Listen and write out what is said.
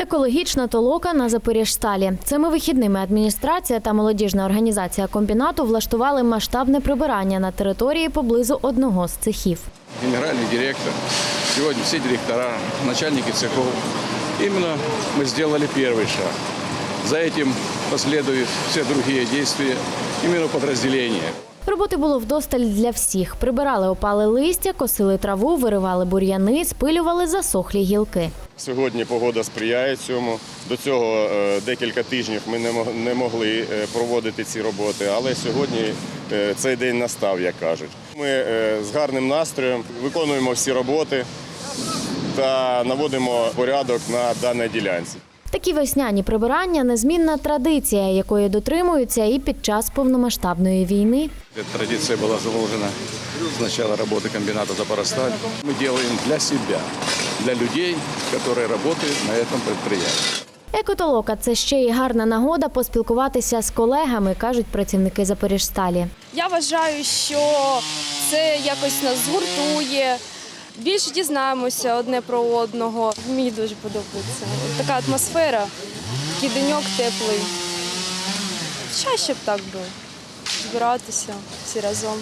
Екологічна толока на Запоріжсталі. Цими вихідними адміністрація та молодіжна організація комбінату влаштували масштабне прибирання на території поблизу одного з цехів. генеральный директор, сегодня все директора, начальники цехов. Именно мы сделали первый шаг. За этим последуют все другие действия именно подразделения. Роботи було вдосталь для всіх. Прибирали опали листя, косили траву, виривали бур'яни, спилювали засохлі гілки. Сьогодні погода сприяє цьому. До цього е, декілька тижнів ми не могли е, проводити ці роботи, але сьогодні е, цей день настав, як кажуть. Ми з гарним настроєм виконуємо всі роботи та наводимо порядок на даній ділянці. Такі весняні прибирання незмінна традиція, якої дотримуються і під час повномасштабної війни. Эта традиция была заложена с начала работы комбината «Запоросталь». Мы делаем для себя, для людей, которые работают на этом предприятии. Екотолока це ще й гарна нагода поспілкуватися з колегами, кажуть працівники Запоріжсталі. Я вважаю, що це якось нас згуртує. Більше дізнаємося одне про одного. Мені дуже подобається. Така атмосфера, такий деньок теплий. Чаще б так було. Збиратися всі разом.